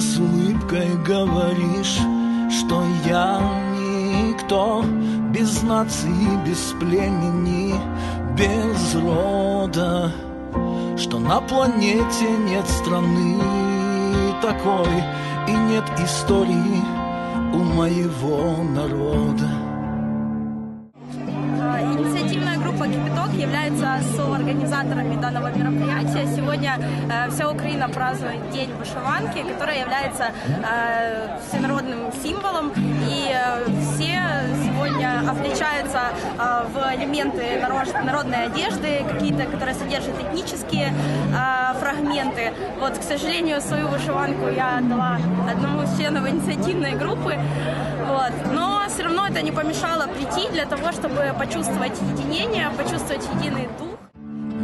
с улыбкой говоришь, что я никто без нации, без племени, без рода, что на планете нет страны такой и нет истории у моего народа. Инициативная группа «Кипяток» является со соорганизаторами данного мероприятия. Сегодня э, вся Украина празднует День вышиванки, который является э, всенародным символом. И э, все сегодня обличаются э, в элементы народной одежды, какие-то, которые содержат этнические фрагменты. Вот, к сожалению, свою вышиванку я отдала одному из членов инициативной группы. Вот. Но все равно это не помешало прийти для того, чтобы почувствовать единение, почувствовать единый дух.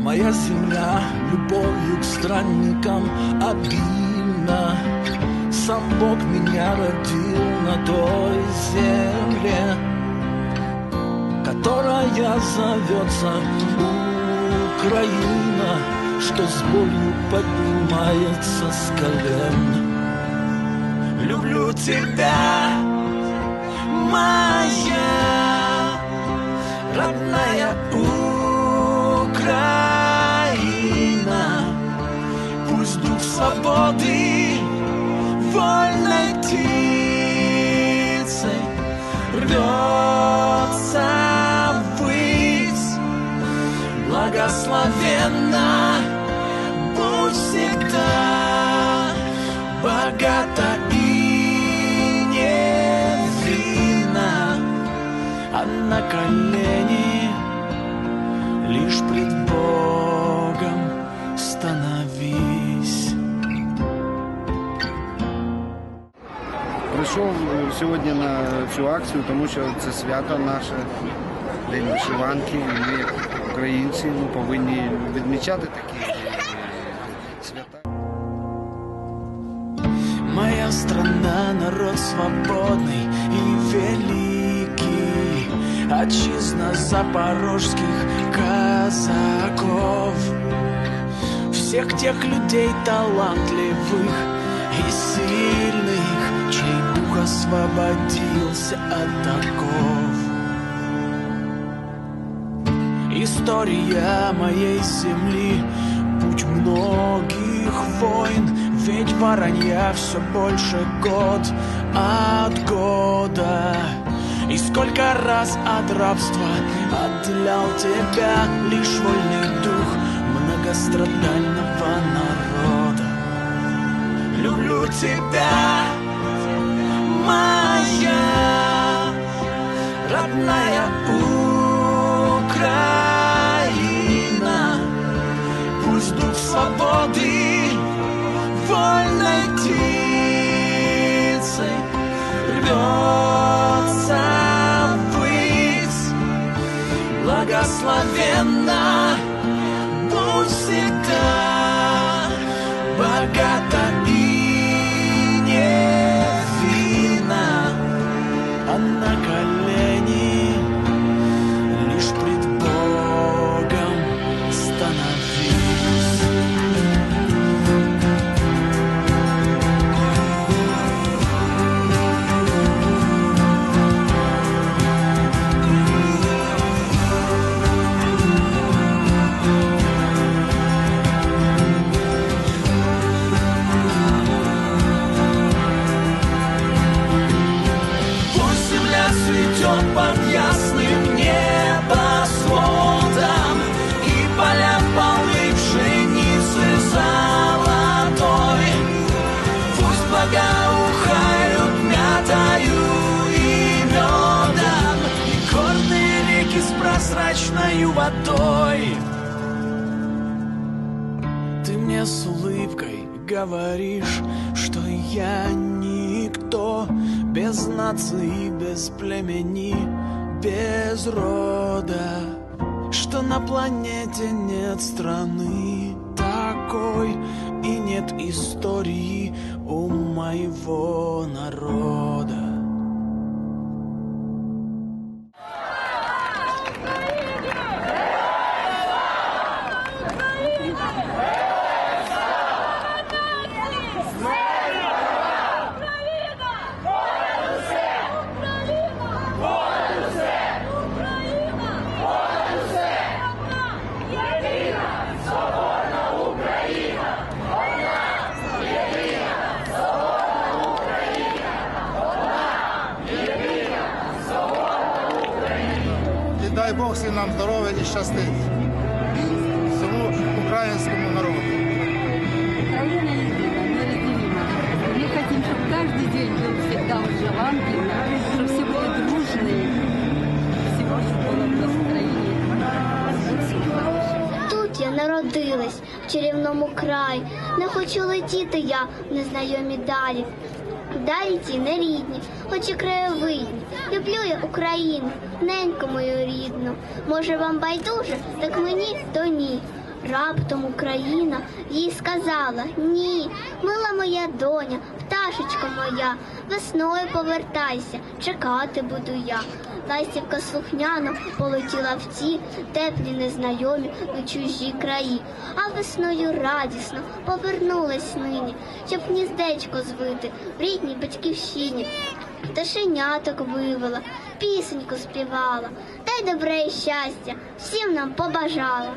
Моя земля любовью к странникам обильна. Сам Бог меня родил на той земле, которая зовется Украина, что с болью поднимается с колен. Люблю тебя, моя родная Украина. Благословенна будь всегда богата на колени, лишь пред Богом становись. Прийшов сьогодні на цю акцію, тому що це свято наше, День вишиванки. І ми, як українці, ну, повинні відмічати такі свята. Моя страна, народ свободный и великий, Отчизна запорожских казаков. Всех тех людей талантливых и сильных, Чей дух освободился от оков. История моей земли, путь многих войн, ведь воронья все больше год от года. И сколько раз от рабства отделял тебя лишь вольный дух многострадального народа. Люблю тебя, моя родная свободы вольной птицей рвется ввысь. Благословенна будь всегда богата прозрачной водой. Ты мне с улыбкой говоришь, что я никто. Без нации, без племени, без рода, что на планете нет страны такой и нет истории у моего народа. дай Бог всім нам здоров'я і щастить. Всьому українському народу. Украина едина, неразделима. Мы хотим, чтобы каждый день был всегда вышиванки, чтобы все были дружные, всего, чтобы было в настроении. Всем хорошего. Тут я народилась в чарівному краї. Не хочу летіти я в незнайомі далі. Далі ті не рідні, хоч і краєвидні. Люблю я Україну, неньку мою рідну. Може вам байдуже, так мені то ні. Раптом Україна їй сказала ні, мила моя доня, пташечко моя, весною повертайся, чекати буду я. Ластівка слухняно полетіла в ті теплі незнайомі у чужі краї, а весною радісно повернулась нині, щоб гніздечко звити в рідній батьківщині. Пташеняток вивела, пісеньку співала, та й добре і щастя всім нам побажала.